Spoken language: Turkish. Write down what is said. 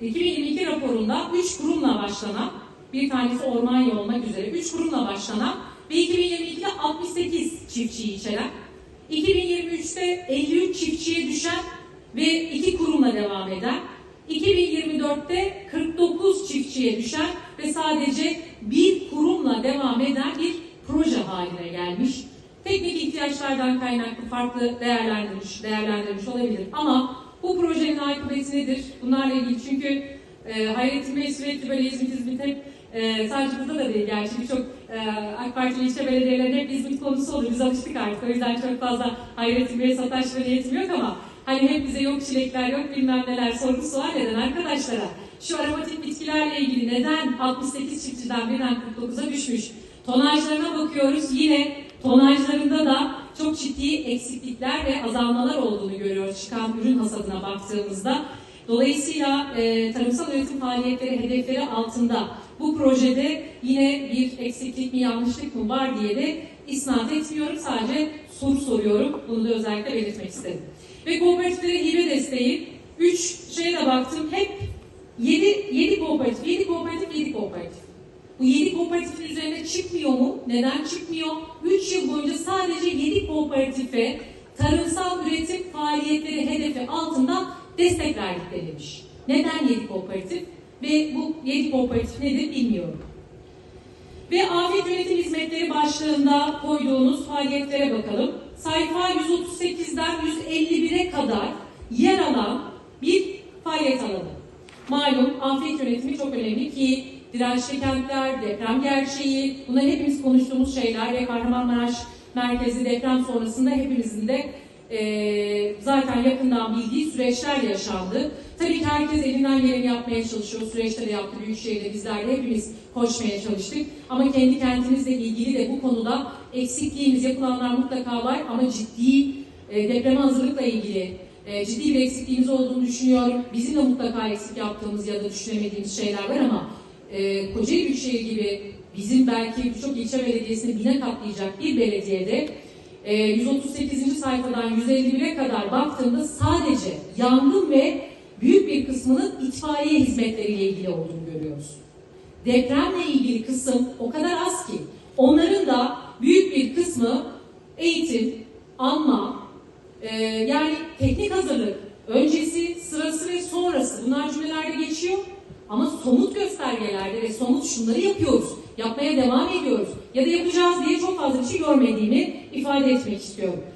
2022 raporunda 3 kurumla başlanan, bir tanesi Ormanya olmak üzere 3 kurumla başlanan ve 2022'de 68 çiftçiyi içeren, 2023'te 53 çiftçiye düşen ve 2 kurumla devam eden, 2024'te 49 çiftçiye düşen ve sadece bir kurumla devam eden bir proje haline gelmiş. Teknik ihtiyaçlardan kaynaklı farklı değerlendirmiş, değerlendirmiş olabilir. Ama bu projenin akıbeti nedir? Bunlarla ilgili çünkü e, Hayrettin Bey sürekli böyle İzmit İzmit hep e, sadece burada da değil gerçi birçok e, AK Partili ilçe belediyelerinde hep İzmit konusu olur. Biz alıştık artık. O yüzden çok fazla Hayrettin Bey'e sataşma niyetim yok ama hani hep bize yok çilekler yok bilmem neler sorgusu var neden arkadaşlara? Şu aromatik bitkilerle ilgili neden 68 çiftçiden birden 49'a düşmüş? Tonajlarına bakıyoruz yine tonajlarında da çok ciddi eksiklikler ve azalmalar olduğunu görüyoruz çıkan ürün hasadına baktığımızda. Dolayısıyla e, tarımsal üretim faaliyetleri hedefleri altında bu projede yine bir eksiklik mi yanlışlık mı var diye de isnat etmiyorum. Sadece soru soruyorum. Bunu da özellikle belirtmek istedim. Ve kooperatiflere hibe desteği 3 şeye de baktım. Hep 7, 7 kooperatif, 7 kooperatif, 7 kooperatif. Bu 7 kooperatifin üzerine çıkmıyor mu? Neden çıkmıyor? 3 yıl boyunca sadece 7 kooperatife tarımsal üretim faaliyetleri hedefi altında destek verdik denilmiş. Neden 7 kooperatif? Ve bu 7 kooperatif nedir bilmiyorum. Ve afet yönetim hizmetleri başlığında koyduğunuz faaliyetlere bakalım. Sayfa 138'den 151'e kadar yer alan bir faaliyet alanı. Malum afet yönetimi çok önemli ki dirençli kentler, deprem gerçeği, bunlar hepimiz konuştuğumuz şeyler ve Kahramanmaraş merkezi deprem sonrasında hepimizin de e, zaten yakından bildiği süreçler yaşandı. Tabii ki herkes elinden geleni yapmaya çalışıyor. Süreçte de yaptı Büyükşehir'de bizler de hepimiz koşmaya çalıştık. Ama kendi kentimizle ilgili de bu konuda eksikliğimiz yapılanlar mutlaka var ama ciddi e, depreme hazırlıkla ilgili e, ciddi bir eksikliğimiz olduğunu düşünüyorum. Bizim de mutlaka eksik yaptığımız ya da düşünemediğimiz şeyler var ama e, Kocaeli Büyükşehir gibi bizim belki birçok ilçe belediyesini bine katlayacak bir belediyede e, 138. sayfadan 151'e kadar baktığımda sadece yangın ve büyük bir kısmının itfaiye hizmetleriyle ilgili olduğunu görüyoruz. Depremle ilgili kısım o kadar az ki onların da büyük bir kısmı eğitim, anma, ee, yani teknik hazırlık, öncesi, sırası ve geçiyor. Ama somut göstergelerde ve somut şunları yapıyoruz, yapmaya devam ediyoruz ya da yapacağız diye çok fazla bir şey görmediğimi ifade etmek istiyorum.